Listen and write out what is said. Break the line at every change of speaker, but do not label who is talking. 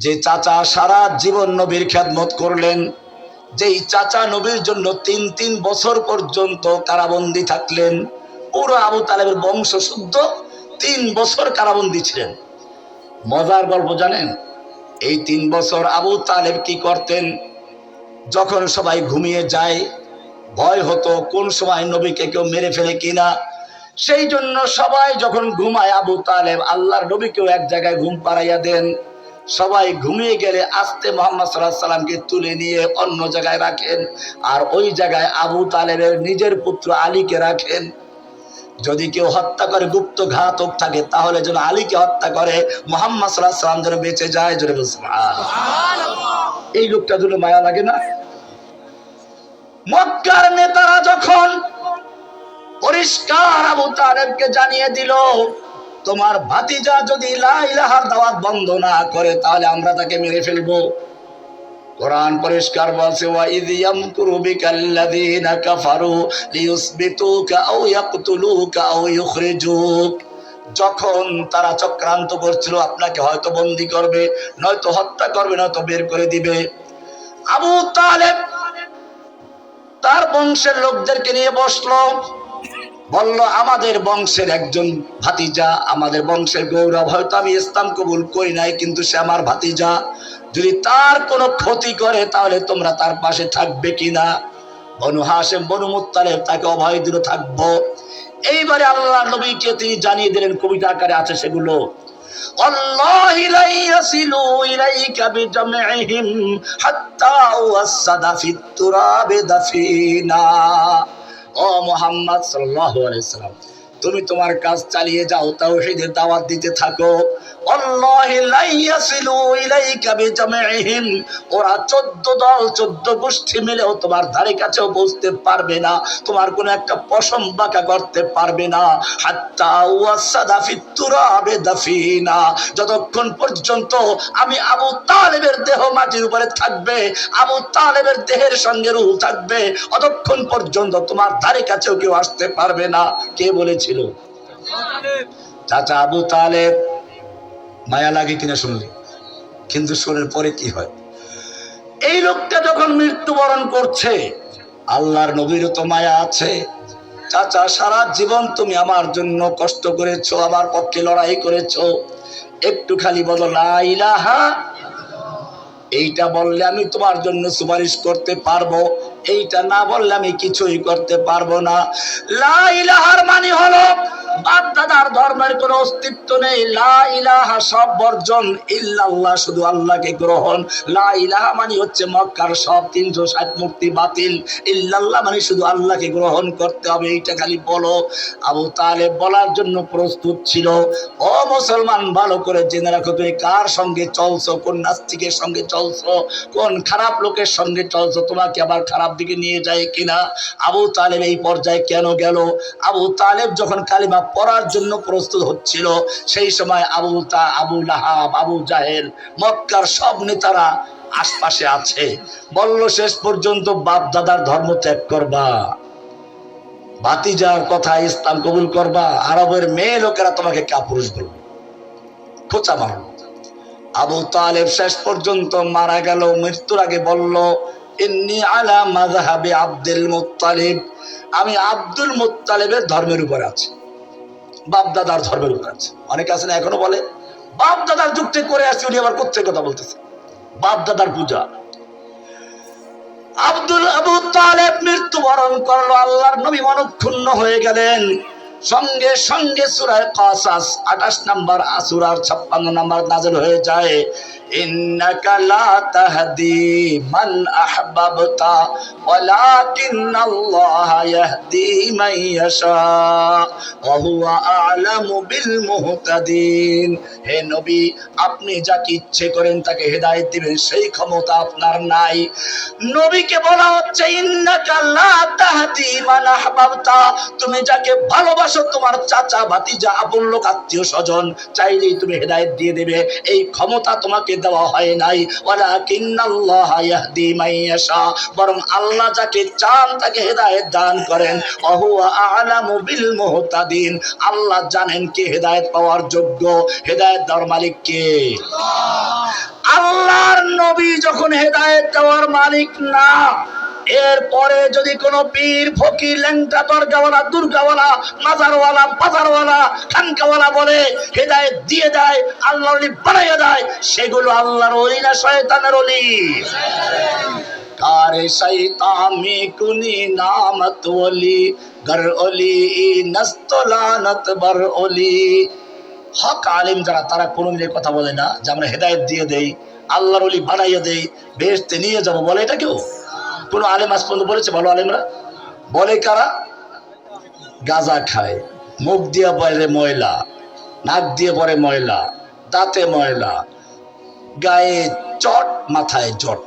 যে চাচা সারা জীবন নবীর খ্যাতমত করলেন, যেই চাচা নবীর জন্য তিন তিন বছর পর্যন্ত কারাবন্দি থাকলেন, পুরো আবু তালেবের বংশ শুদ্ধ, তিন বছর কারাবন্দি ছিলেন। মজার গল্প জানেন? এই তিন বছর আবু তালেব কি করতেন? যখন সবাই ঘুমিয়ে যায়, ভয় হতো কোন সময় নবীকে কেউ মেরে ফেলে কিনা। সেই জন্য সবাই যখন ঘুমায়, আবু তালেব আল্লাহর নবীকেও এক জায়গায় ঘুম পাড়াইয়া দেন। সবাই ঘুমিয়ে গেলে আস্তে মোহাম্মদ সাল্লাহ সাল্লামকে তুলে নিয়ে অন্য জায়গায় রাখেন। আর ওই জায়গায় আবু তালেবের নিজের পুত্র আলীকে রাখেন। যদি কেউ হত্যা করে গুপ্ত ঘাতক থাকে তাহলে যেন আলীকে হত্যা করে মোহাম্মদ সাল্লাহ সাল্লাম যেন বেঁচে যায় জোরে এই লোকটা জন্য মায়া লাগে না? মক্কার নেতারা যখন পরিষ্কার আবু তালেবকে জানিয়ে দিল তোমার ভাতিজা যদি লা ইলাহার দাওয়াত বন্ধ না করে, তাহলে আমরা তাকে মেরে ফেলব। কোরআন পরিষ্কার বলছে কাফারু আও ইয়াকতুলুকা আও ইউখরিজুক যখন তারা চক্রান্ত করছিল, আপনাকে হয়তো বন্দি করবে, নয়তো হত্যা করবে, নয়তো বের করে দিবে। আবু তালেব তার বংশের লোকদেরকে নিয়ে বসল। বলল আমাদের বংশের একজন ভাতিজা আমাদের বংশের গৌরব হয়তো আমি ইসলাম কবুল করি নাই কিন্তু সে আমার ভাতিজা যদি তার কোনো ক্ষতি করে তাহলে তোমরা তার পাশে থাকবে কিনা বনু হাসেম বনু মুত্তালেব তাকে অভয় দিল থাকবো এইবারে আল্লাহ নবীকে তিনি জানিয়ে দিলেন কবিতা আকারে আছে সেগুলো والله لن يصلوا إليك بجمعهم حتى وسد في التراب دفينا ও মোহাম্মদ সাল্লাহ আলাইসালাম তুমি তোমার কাজ চালিয়ে যাও, তাও তাওহীদের দাওয়াত দিতে থাকো। ওরা 14 দল 14 গোষ্ঠী মিলেও তোমার ধারে কাছেও পৌঁছতে পারবে না। তোমার কোনো একটা পশম বাঁকা করতে পারবে না। যতক্ষণ পর্যন্ত আমি আবু তালেবের দেহ মাটির উপরে থাকবে, আবু তালেবের দেহের সঙ্গে রূহ থাকবে, অতক্ষণ পর্যন্ত তোমার ধারে কাছেও কেউ আসতে পারবে না। কে বলেছিল চাচা আবু তালেব মায়া লাগে কিনা শুনলে? কিন্তু শোনের পরে কি হয়? এই লোকটা যখন মৃত্যুবরণ করছে, আল্লাহর নবীরও তো মায়া আছে। চাচা, সারা জীবন তুমি আমার জন্য কষ্ট করেছ, আমার পক্ষে লড়াই করেছ। একটু খালি বলো এইটা বললে আমি তোমার জন্য সুপারিশ করতে পারব। এইটা না বললে আমি কিছুই করতে পারব না। লাইলাহার মানে হলো ধর্মের কোনো অস্তিত্ব নেই। লা ইলাহা সব বর্জন ইল্লাল্লাহ, শুধু আল্লাহকে গ্রহণ। লা ইলাহা মানে হচ্ছে মক্কার সব তিনশো ষাট মূর্তি বাতিল। ইল্লাল্লাহ মানে শুধু আল্লাহকে গ্রহণ করতে হবে, এইটা খালি বলো। আবু তালেব বলার জন্য প্রস্তুত ছিল। ও মুসলমান, ভালো করে জেনে রাখো তুমি কার সঙ্গে চলছো, কোন নাস্তিকের সঙ্গে চলছো, কোন খারাপ লোকের সঙ্গে চলছো, তোমাকে আবার খারাপ দিকে নিয়ে যায় কিনা? আবু তালেব এই পর্যায়ে কেন গেল? আবু তালেব যখন কালিমা পড়ার জন্য প্রস্তুত হচ্ছিল। সেই সময় আবু তা, আবু লাহাব, আবু জাহেল, মক্কার সব নেতারা আশপাশে আছে। বলল, শেষ পর্যন্ত বাপ দাদার ধর্ম ত্যাগ করবা। ভাতিজার কথা ইসলাম কবুল করবা। আরবের মেয়ে লোকেরা তোমাকে কাপুরুষ বলবে। খোঁচা মারল। আবু তালেব শেষ পর্যন্ত মারা গেল। মৃত্যুর আগে বলল, ইন্নি আলা মাযহাবি আব্দুল মুত্তালিব। আমি আব্দুল মুত্তালিবের ধর্মের উপর আছি। বাপ দাদার ধর্মের উপর আছে অনেকে আছে না এখনও বলে, বাপদাদার যুক্তি করে আসছি, উনি আবার কোথেকে কথা বলতেছে? বাপদাদার পূজা। আব্দুল আবু তালেব মৃত্যুবরণ করল, আল্লাহর নবী মনক্ষুণ্ণ হয়ে গেলেন। সঙ্গে সঙ্গে সুরায় কাসাস, আঠাশ নাম্বার আসুরার ছাপ্পান্ন নম্বর নাজল হয়ে যায়। লা তাহদি মান আহবাবতা, ওয়ালাকিন্নাল্লাহা ইয়াহদি মান ইয়াশা, ওয়া হুয়া আ'লামু বিল মুহতাদিন। হে নবী, আপনি যাকে ইচ্ছে করেন তাকে হেদায়েত দিবেন, সেই ক্ষমতা আপনার নাই। নবীকে বলা হচ্ছে, ইন্নাকা লা তাহদি মান আহবাবতা, তুমি যাকে ভালোবাসো তোমার চাচা ভাতিজা আপন লোক আত্মীয় স্বজন। চাইলেই তুমি হেদায়েত দিয়ে দেবে। এই ক্ষমতা তোমাকে দেওয়া হয় নাই। ওয়ালাকিন্নাল্লাহা ইয়াহদি মান ইয়াশা। বরং আল্লাহ যাকে চান তাকে হেদায়েত দান করেন। অহুয়া আ'লামু বিল মুহতাদিন। আল্লাহ জানেন কে হেদায়েত পাওয়ার যোগ্য। হেদায়েত দেওয়ার মালিক কে? আল্লাহর নবী যখন হেদায়েত দেওয়ার মালিক না এরপরে যদি কোন পীর, ফকির, ল্যাংটা, দরগাওয়ালা, দুর্গাওয়ালা, মাজারওয়ালা, বাজারওয়ালা, খানকাওয়ালা বলে হেদায়েত দিয়ে দেয়, আল্লাহর অলি বানাইয়া দেয়, সেগুলো আল্লাহর অলি না শয়তানের অলি? কারে শৈতামি কুনি নামত ওলি গর ওলি নস্তলানত বর ওলি হক আলিম যারা, তারা কোনোদিন এই কথা বলে না যে আমরা হেদায়েত দিয়ে দেই, আল্লাহর অলি বানাইয়া দেই, বেহেশতে নিয়ে যাব, বলে এটা কেউ? কোনো আলেম আজ পর্যন্ত বলেছে ভালো আলেমরা? বলে কারা? গাঁজা খায়, মুখ দিয়ে বলে ময়লা, নাক দিয়ে পরে ময়লা, দাঁতে ময়লা, গায়ে চট, মাথায় জট।